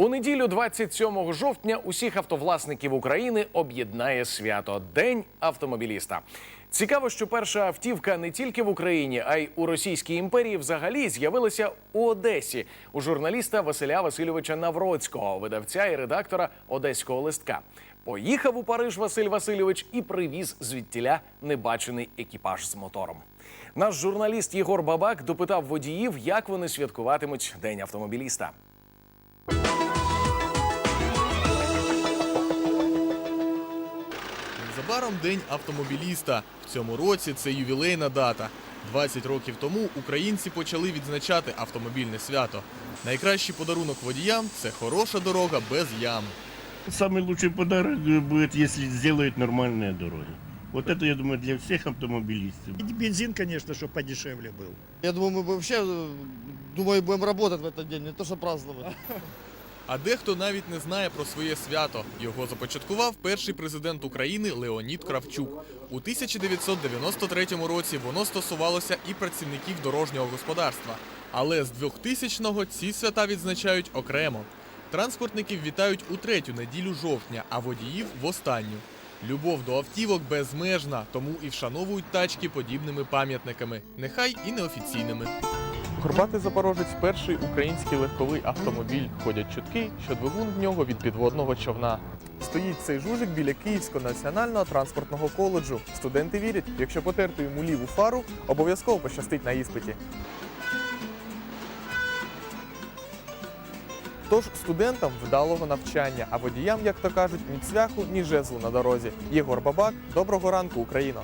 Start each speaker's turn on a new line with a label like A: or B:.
A: У неділю, 27 жовтня, усіх автовласників України об'єднає свято День автомобіліста. Цікаво, що перша автівка не тільки в Україні, а й у Російській імперії взагалі з'явилася у Одесі у журналіста Василя Васильовича Навроцького, видавця і редактора Одеського листка. Поїхав у Париж Василь Васильович і привіз звідтіля небачений екіпаж з мотором. Наш журналіст Єгор Бабак допитав водіїв, як вони святкуватимуть День автомобіліста.
B: Незабаром День автомобіліста. В цьому році це ювілейна дата. 20 років тому українці почали відзначати автомобільне свято. Найкращий подарунок водіям це хороша дорога без ям.
C: Самый лучший подарок будет, если сделают нормальные дороги. Вот это, я думаю, для всех автомобилистов.
D: И бензин, конечно, чтобы подешевле был.
E: Я думаю, мы вообще, э, думаю, будем работать в этот день, не то что праздновать.
B: А дехто навіть не знає про своє свято. Його започаткував перший президент України Леонід Кравчук. У 1993 році воно стосувалося і працівників дорожнього господарства. Але з 2000-го ці свята відзначають окремо. Транспортників вітають у третю неділю жовтня, а водіїв в останню. Любов до автівок безмежна, тому і вшановують тачки подібними пам'ятниками, нехай і неофіційними. Горбатий Запорожець перший український легковий автомобіль. Ходять чутки, що двигун в нього від підводного човна. Стоїть цей жужик біля Київського національного транспортного коледжу. Студенти вірять, якщо потерти йому ліву фару, обов'язково пощастить на іспиті. Тож студентам вдалого навчання, а водіям, як то кажуть, ні цвяху, ні жезлу на дорозі. Єгор Бабак, доброго ранку, Україно!